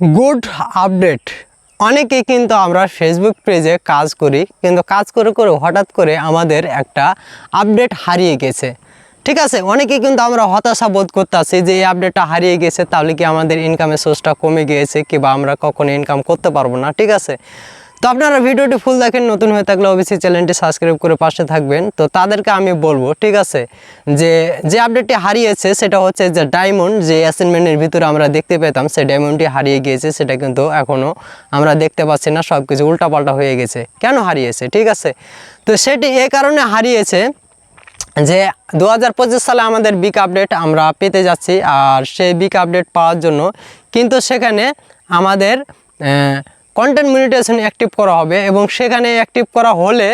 Good update. অনেকে কিন্তু আমরা ফেসবুক পেজে কাজ করি, কিন্তু কাজ করে করে হঠাৎ করে আমাদের একটা আপডেট হারিয়ে গেছে। ঠিক আছে? অনেকে কিন্তু আমরা হতাশা বোধ করতেছি যে এই আপডেটটা হারিয়ে গেছে, তাহলে কি আমাদের ইনকামের সোর্সটা কমে গিয়েছে, কিংবা আমরা কখনো ইনকাম করতে পারব না, ঠিক আছে? তো আপনারা ভিডিওটি ফুল দেখেন, নতুন হয়ে থাকলে অবশ্যই চ্যানেলটি সাবস্ক্রাইব করে পাশে থাকবেন। তো তাদেরকে আমি বলব, ঠিক আছে, যে যে আপডেটটি হারিয়েছে সেটা হচ্ছে যে ডায়মন্ড যে অ্যাসাইনমেন্টের ভিতরে আমরা দেখতে পেতাম, সেই ডায়মন্ডটি হারিয়ে গিয়েছে, সেটা কিন্তু এখনও আমরা দেখতে পাচ্ছি না সব কিছু উল্টাপাল্টা হয়ে গেছে। কেন হারিয়েছে? ঠিক আছে, তো সেটি এ কারণে হারিয়েছে যে দু হাজার পঁচিশ সালে আমাদের বিক আপডেট আমরা পেতে যাচ্ছি, আর সেই বিক আপডেট পাওয়ার জন্য কিন্তু সেখানে আমাদের কন্টেন্ট মিনিটেশন অ্যাক্টিভ করা হবে এবং সেখানে অ্যাক্টিভ করা হলে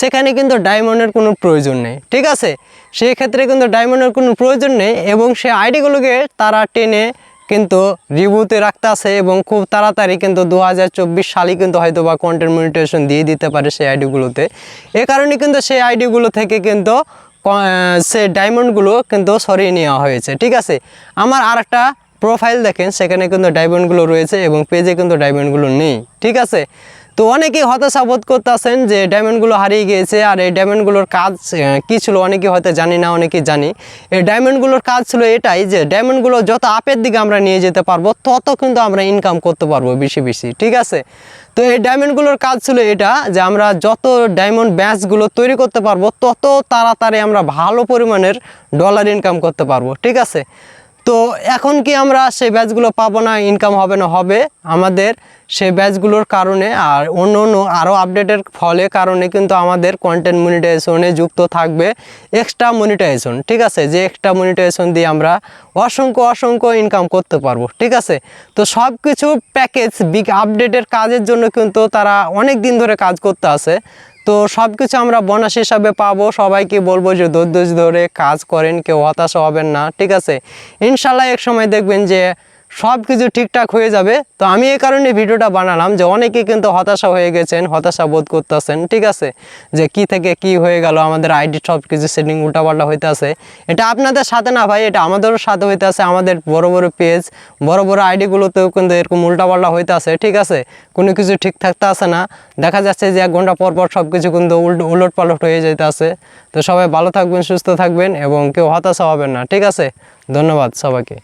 সেখানে কিন্তু ডায়মন্ডের কোনো প্রয়োজন নেই, ঠিক আছে? সেই ক্ষেত্রে কিন্তু ডায়মন্ডের কোনো প্রয়োজন নেই এবং সে আইডিগুলোকে তারা টেনে কিন্তু রিভিউতে রাখতে আসে এবং খুব তাড়াতাড়ি কিন্তু দু হাজার চব্বিশ সালে কিন্তু হয়তো বা কন্টেন্ট মিনিটেশন দিয়ে দিতে পারে সেই আইডিগুলোতে এ কারণে কিন্তু সেই আইডিগুলো থেকে কিন্তু সে ডায়মন্ডগুলো কিন্তু সরিয়ে নেওয়া হয়েছে, ঠিক আছে? আমার আর একটা প্রোফাইল দেখেন, সেখানে কিন্তু ডায়মন্ডগুলো রয়েছে এবং পেজে কিন্তু ডায়মন্ডগুলো নেই, ঠিক আছে? তো অনেকেই হতাশা বোধ করতেছেন যে ডায়মন্ডগুলো হারিয়ে গিয়েছে আর এই ডায়মন্ডগুলোর কাজ কী ছিল? অনেকেই হয়তো জানি না, অনেকেই জানি। এই ডায়মন্ডগুলোর কাজ ছিল এটাই যে ডায়মন্ডগুলো যত আপের দিকে আমরা নিয়ে যেতে পারব, তত কিন্তু আমরা ইনকাম করতে পারব বেশি বেশি, ঠিক আছে? তো এই ডায়মন্ডগুলোর কাজ ছিল এটা যে আমরা যত ডায়মন্ড ব্যাচগুলো তৈরি করতে পারব, তত তাড়াতাড়ি আমরা ভালো পরিমাণের ডলার ইনকাম করতে পারব, ঠিক আছে? তো এখন কি আমরা সেই ব্যাচগুলো পাবো না ইনকাম হবে না? হবে আমাদের সেই ব্যাচগুলোর কারণে আর অন্য অন্য আরও আপডেটের ফলে কারণে কিন্তু আমাদের কন্টেন্ট মনিটাইজেশনে যুক্ত থাকবে এক্সট্রা মনিটাইজেশন ঠিক আছে? যে এক্সট্রা মনিটাইজেশন দিয়ে আমরা অসংখ্য অসংখ্য ইনকাম করতে পারব, ঠিক আছে? তো সব কিছু প্যাকেজ বিগ আপডেটের কাজের জন্য কিন্তু তারা অনেক দিন ধরে কাজ করতে আছে। তো সব কিছু আমরা বোনাস হিসাবে পাবো। সবাইকে বলব যে ধৈর্য ধরে কাজ করেন, কেউ হতাশা হবেন না, ঠিক আছে? ইনশাল্লাহ এক সময় দেখবেন যে সব কিছু ঠিকঠাক হয়ে যাবে। তো আমি এই কারণে ভিডিওটা বানালাম যে অনেকে কিন্তু হতাশা হয়ে গেছেন, হতাশা বোধ করতেছেন, ঠিক আছে? যে কি থেকে কি হয়ে গেল, আমাদের আইডি সব কিছু সেটিং উল্টাপাল্টা হইতে আছে। এটা আপনাদের সাথে না ভাই, এটা আমাদেরও সাথে হইতে আছে, আমাদের বড় বড় পেজ বড় বড় আইডিগুলোতেও কিন্তু এরকম উল্টাপাল্টা হইতে আছে, ঠিক আছে? কোনো কিছু ঠিক থাকতে আছে না। দেখা যাচ্ছে যে এক ঘণ্টা পর পর সব কিছু কিন্তু উল্ট উলট পালট হয়ে যেতে আছে। তো সবাই ভালো থাকবেন, সুস্থ থাকবেন এবং কেউ হতাশা হবেন না, ঠিক আছে? ধন্যবাদ সবাইকে।